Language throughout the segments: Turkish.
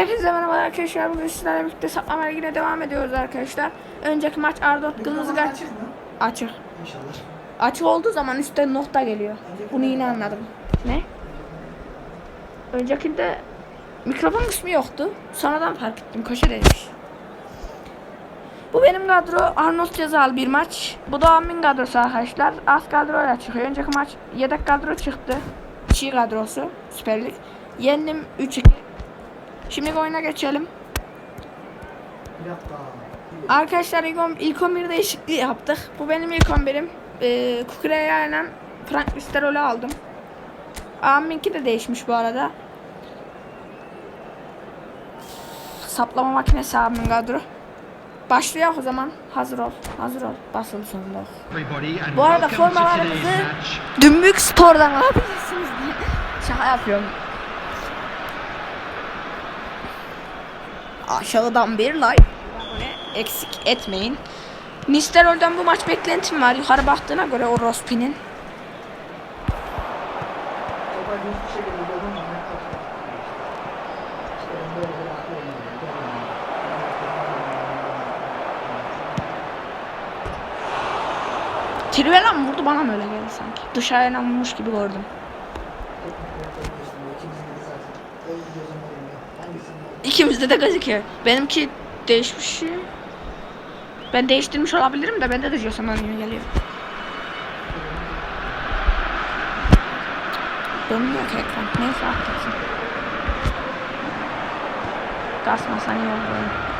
Herkese merhaba arkadaşlar. Bugün sizlerle birlikte saplamaya yine devam ediyoruz arkadaşlar. Önceki maç Ardot kırmızı kart Açık mı? açık. İnşallah. Açık olduğu zaman üstte nokta geliyor. Bunu yine anladım. Ne? Öncekinde mikrofon kısmı yoktu. Sonradan fark ettim. Köşedeymiş. Bu benim kadro Arnold cezalı bir maç. Bu da Amin kadrosu arkadaşlar. Az kadroyla çıkıyor. Önceki maç yedek kadro çıktı. Çiğ kadrosu. Süper Lig. Yendim 3-2. Şimdi oyuna geçelim. Arkadaşlar ilk, on- ilk 11 değişikliği yaptık. Bu benim ilk 11'im. Ee, Kukureya ile Frank Listerol'ü aldım. Aminki de değişmiş bu arada. Saplama makinesi abimin kadro. Başlıyor o zaman. Hazır ol. Hazır ol. Basılı sonunda. Bu arada formalarımızı Dümbük Spor'dan alabilirsiniz diye şaka yapıyorum. Aşağıdan bir like eksik etmeyin. Nisterol'den bu maç beklentim var. Yukarı baktığına göre o Rospi'nin. Topa hiçbir şekilde dokunmadan kaçıyor. İşte ben böyle böyle atıyorum. Trivela mı vurdu bana mı öyle geldi sanki. Dışarıdan vurmuş gibi gördüm. İkimizde de gözüküyor. Benimki değişmiş. Ben değiştirmiş olabilirim de bende de Jose Mourinho geliyor. Dönmüyor ki ekran. Neyse artık. Kasmasan iyi olur.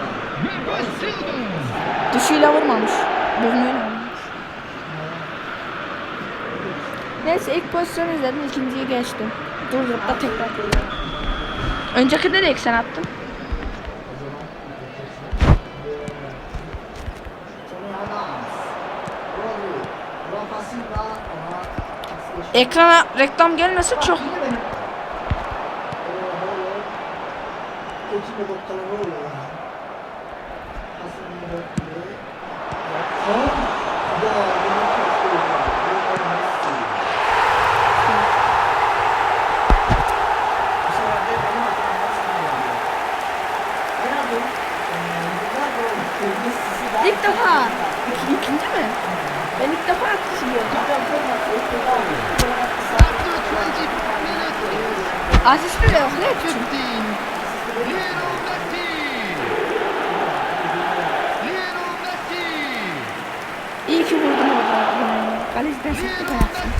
Dışıyla vurmamış. Burnuyla vurmuş. Neyse ilk pozisyonu izledim. ikinciyi geçtim. Durdurup da tekrar. Öncekinde de ilk sen attın. Ekrana reklam gelmesi çok. İlk defa. İki, ikinci mi? Ben ilk defa atışılıyorum. Asist bile yok. Ne yapıyorsun? İyi ki vurdum orada. Kaleciden sıktı kayatsın.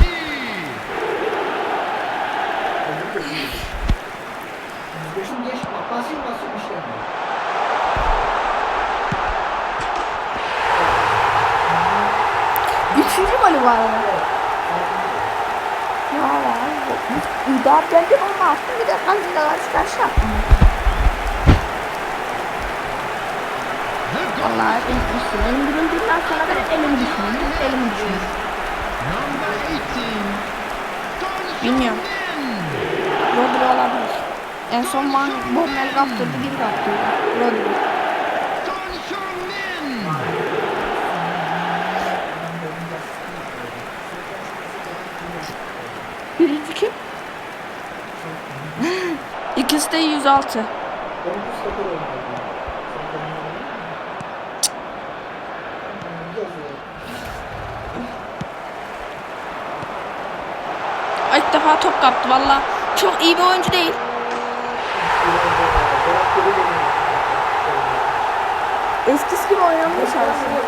Yaşım geç, basayım. Üçüncü golü var var. Daha bence olmaz. Bir de kaleciden karşı karşı Vallahi benim üstüme elim görüldüğünden sonra ben elimi düşündüm. Elimi düşündüm. Bilmiyorum. Rodri olabilir. En son Van Bommel kaptırdı gibi kaptırdı. Rodri. Birinci kim? İkisi de 106. Ben bu stoper oynadım. İlk defa top kaptı valla. Çok iyi bir oyuncu değil. Eskisi gibi oynamaya çalışıyor.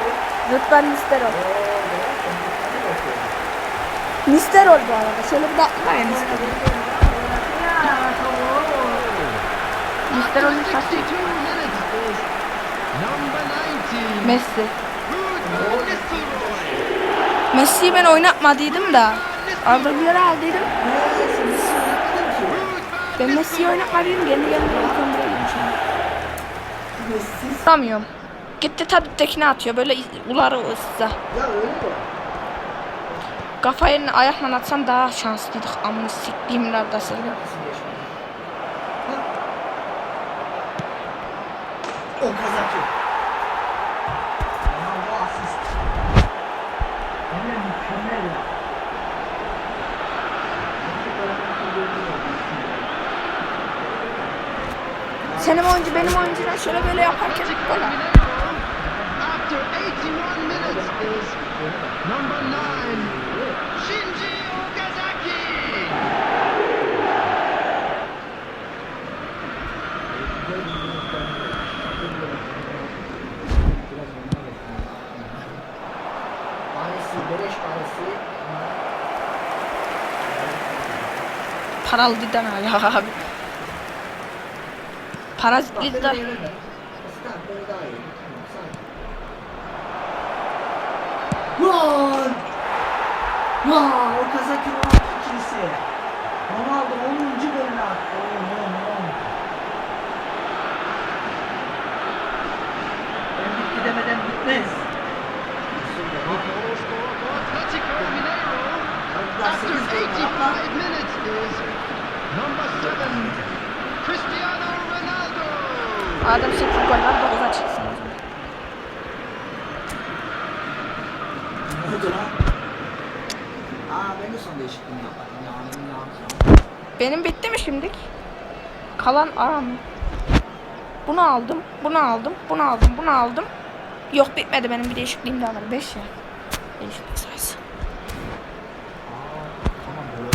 Rıdvan Listerov. Mister ol bu arada. Şöyle bir dakika ya Mister ol. Mister olun saçı. 62 minutes is number 19. Messi. Messi'yi ben oynatmadıydım da. Arda Güler'i aldıydım. Ben Messi'yi oynatmadıydım. Kendi kendime ilk 11'e girmişim. Messi. Tutamıyorum. Gitti Tadip'tekine atıyor. Böyle uları ıssa. Ya öyle mi? Kafa yerine ayakla atsan daha şanslıydık. Amına siktiğim neredeyse. Nasıl Senin oyuncu benim oyuncuyla şöyle böyle yaparken Atlético gol at. Mineiro, Parazitli daha. Gol! Vaa, o Kazaki Ronaldo ikilisi. Ronaldo 10. golünü attı. On, on, on. Ben bitti demeden bitmez. Adam 8 gol var 9'a çıksın. o zaman. Ne oldu lan? Aa ben de son değişikliğini yapmadım. Yağmurun yağmur. Benim bitti mi şimdik? Kalan aram. Bunu aldım, bunu aldım, bunu aldım, bunu aldım. Yok bitmedi benim bir değişikliğim daha var. 5 ya. Değişiklik sayısı. Tamam böyle.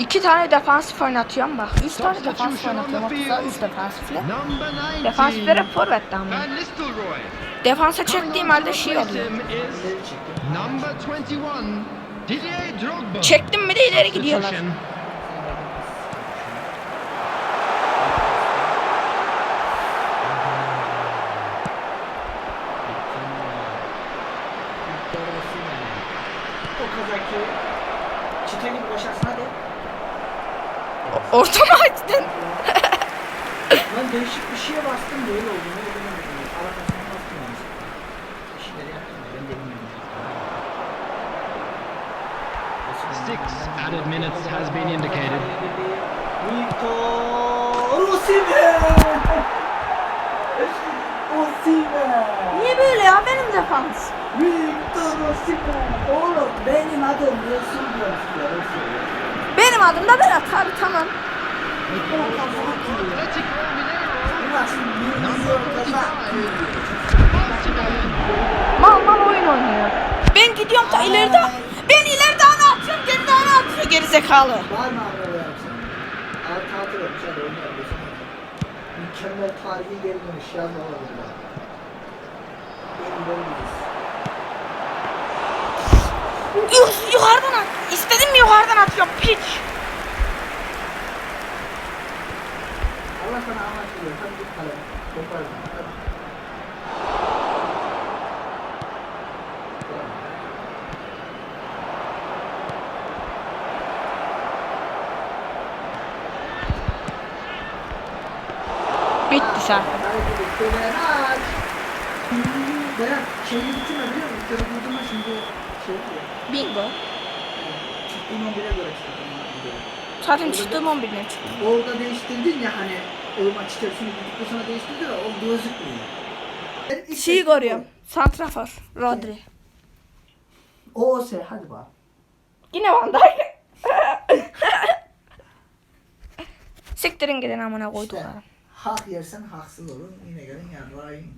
İki tane defansif oynatıyorum bak. Üç tane defansif oynatıyorum. Hatta üç defansifle. Number 19, Defansiflere forvet ama. Defansa çektiğim halde şey oluyor. him is İleri çektim. number 21, Didier Drogba. Çektim mi de ileri gidiyorlar. O- Ortama açtın. Lan değişik bir şeye bastım böyle oldu. Ne oldu ne oldu. Arkasına bastım yani. Bir şeyleri yaptım da ben de bilmiyorum. Six added minutes has been indicated. Victor Osimhen! Osimhen! Niye böyle ya benim defans? Victor Osimhen! Oğlum benim adım Resul. Benim adım da Berat abi tamam. Mal mal oyun oynuyor. Ben gidiyorum ta ileride. Ben ileride ana atıyorum kendi ana atıyor gerizekalı. Var mı abi öyle yapsın? Altı altı vermiş hadi oynar desene. Mükemmel tarihi gelmemiş yazma olabilir. Benim böyle yukarıdan at. İstedim mi yukarıdan atıyorum piç. Bitti bitti Berat. Şeyi bitirme biliyor musun? Kırık vurdurma şimdi şey diyor. Bingo. Çıktığın 11'e göre çıktım. Zaten çıktığım 11'den çıktım. Orada değiştirdin ya hani o maç içerisinde gittikten sonra değiştirdi ya o gözükmüyor. Benim Şeyi görüyorum. Santrafor. Rodri. O o se hadi bak. Yine Van Dijk. Siktirin gidin amına. İşte hak yersen haksız olun yine gelin yarrağıyım.